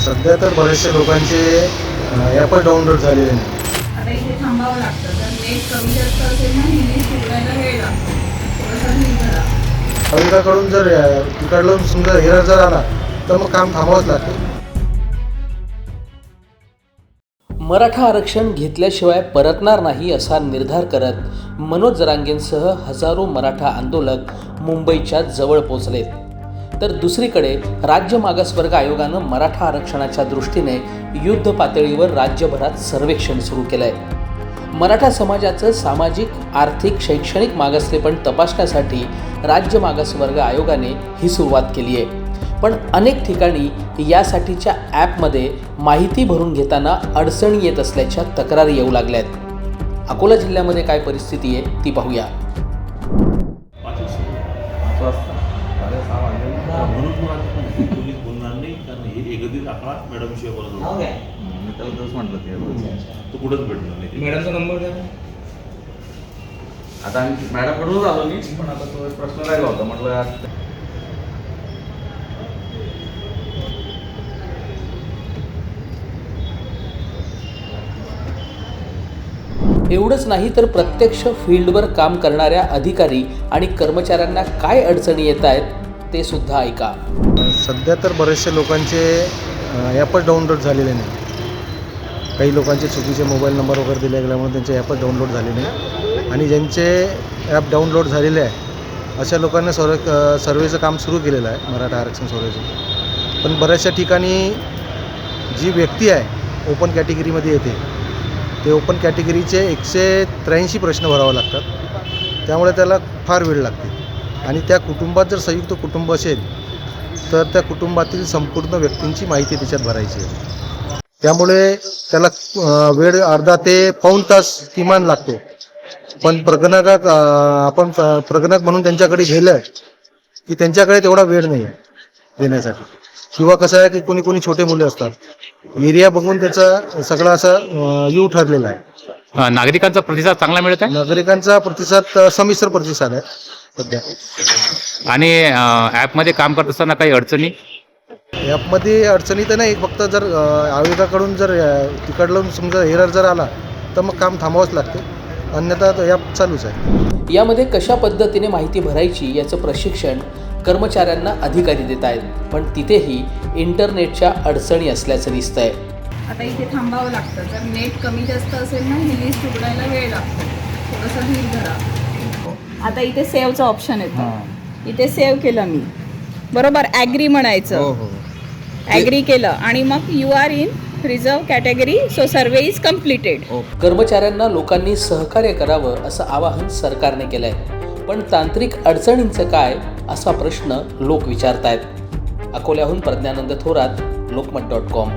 सध्या तर बरेचशे लोकांचे ॲप डाउनलोड झालेले नाही. आता इथे थांबावं लागतं. जर नेट कमी जास्त असेल ना ही लिस्ट उघडायला वेळ लागतो. थोडंसं नीट करा. अविकाकडून जर अ, तिकडून समजा एरर जर आला तर मग काम थांबवावंच लागतं. मराठा आरक्षण घेतल्याशिवाय परतणार नाही असा निर्धार करत मनोज जरांगेंसह हजारो मराठा आंदोलक मुंबईच्या जवळ पोचलेत तर दुसरीकडे राज्य मागासवर्ग आयोगानं मराठा आरक्षणाच्या दृष्टीने युद्ध पातळीवर राज्यभरात सर्वेक्षण सुरू केलं आहे मराठा समाजाचं सामाजिक आर्थिक शैक्षणिक मागासलेपण तपासण्यासाठी राज्य मागासवर्ग आयोगाने ही सुरुवात केली आहे. पण अनेक ठिकाणी यासाठीच्या ॲपमध्ये माहिती भरून घेताना अडचणी येत असल्याच्या तक्रारी येऊ लागल्या आहेत अकोला जिल्ह्यामध्ये काय परिस्थिती आहे ती पाहूया. पाच वाजता म्हणून कोणीच बोलणार नाही कारण हे एकत्रित आकडा बोलत होता मी त्याला तसंच म्हटलं ते. तो कुठंच भेटणार नाही. ते. मॅडमचा नंबर द्या. आता आम्ही मॅडमकडूनच आलो मी पण आता तो एक प्रश्न राहिला होता म्हटलं यार, एवढंच नाही तर प्रत्यक्ष फील्डवर काम करणाऱ्या अधिकारी आणि कर्मचाऱ्यांना काय अडचणी येत आहेत? ते सुद्धा ऐका. सध्या तर बरेचसे लोकांचे ॲपच डाउनलोड झालेले नाही. काही लोकांचे चुकीचे मोबाईल नंबर वगैरे दिले गेल्यामुळे त्यांचे ॲपच डाउनलोड झाले नाही. आणि ज्यांचे ॲप डाउनलोड झालेले आहे अशा लोकांना सर्व सर्वेचं काम सुरू केलेलं आहे मराठा आरक्षण सर्वेचं. पण बऱ्याचशा ठिकाणी जी व्यक्ती आहे ओपन कॅटेगरीमध्ये येते ते ओपन कॅटेगरीचे एकशे त्र्याऐंशी प्रश्न भरावे लागतात. त्यामुळे त्याला फार वेळ लागते. आणि त्या कुटुंबात जर संयुक्त कुटुंब असेल तर त्या कुटुंबातील संपूर्ण व्यक्तींची माहिती त्याच्यात भरायची आहे. त्यामुळे त्याला वेळ अर्धा ते पाऊण तास किमान लागतो. पण प्रगणकात आपण प्रगणक म्हणून त्यांच्याकडे गेलं की त्यांच्याकडे तेवढा वेळ नाही आहे देण्यासाठी. किंवा कसं आहे की कोणी कोणी छोटे मुले असतात. एरिया बघून त्याचा सगळा असा यू ठरलेला आहे. अ, नागरिकांचा प्रतिसाद चांगला मिळत आहे नागरिकांचा प्रतिसाद अं, संमिश्र प्रतिसाद आहे सध्या. आणि ॲपमध्ये काम करत असताना काही अडचणी? ॲपमध्ये अडचणी तर नाही फक्त जर अ, आयोगाकडून जर अ, तिकडून समजा एरर जर आला तर मग काम थांबवावंच लागते. अन्यथा ॲप चालूच आहे. यामध्ये कशा पद्धतीने माहिती भरायची याचं प्रशिक्षण कर्मचाऱ्यांना अधिकारी देत आहेत पण तिथेही इंटरनेटच्या अडचणी असल्याचं दिसतंय. आता इथे थांबावं लागतं. जर नेट कमी जास्त असेल ना ही लिस्ट उघडायला वेळ लागतो. थोडंसं नीट करा आता इथे सेव्हचं ऑप्शन येतं. इथे सेव्ह केलं मी. बरोबर? ॲग्री म्हणायचं. ॲग्री केलं. आणि मग you are in reserve category so survey is completed कर्मचाऱ्यांना लोकांनी सहकार्य करावं असं आवाहन सरकारने केलंय. पण तांत्रिक अडचणींचं काय असा प्रश्न लोक विचारतायत. अकोल्याहून प्रज्ञानंद थोरात लोकमत डॉट कॉम